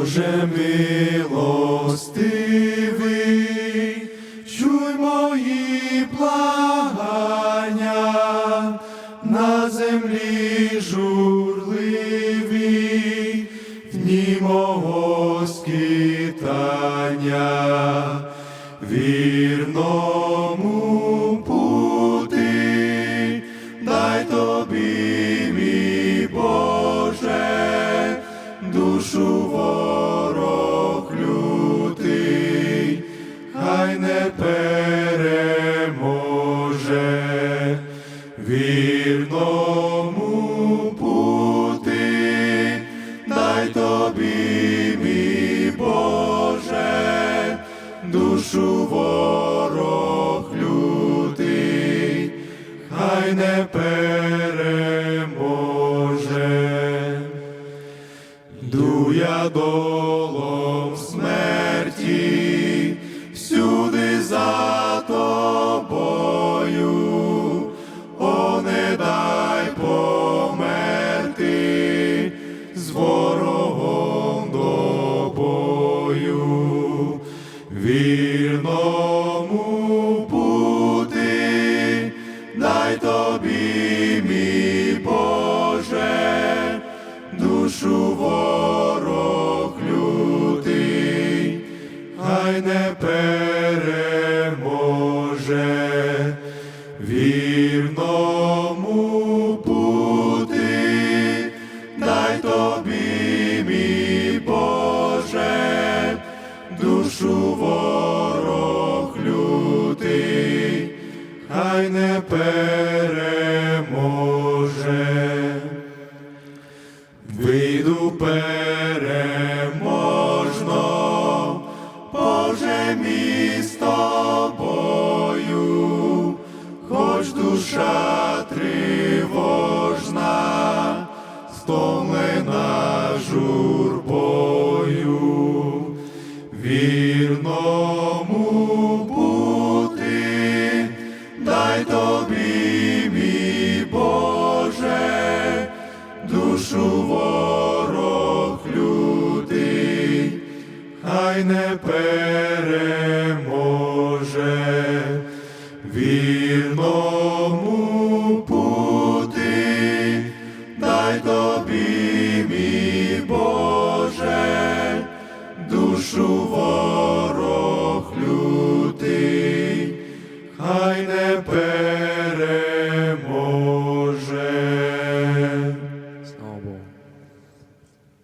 Боже милостивий, чуй мої благання, на землі журливій, в дні мого скитання, вірному пути, дай тобі, Боже, душу хай не переможе, вірному пути, дай тобі, мій Боже, душу ворог лютий, хай не переможе. Йду я вірному пути, дай тобі, мій Боже, душу ворог хай не переможе. Вийду переможно, Боже мій хай не переможе, вільному пути, дай тобі, мій Боже, душу воду.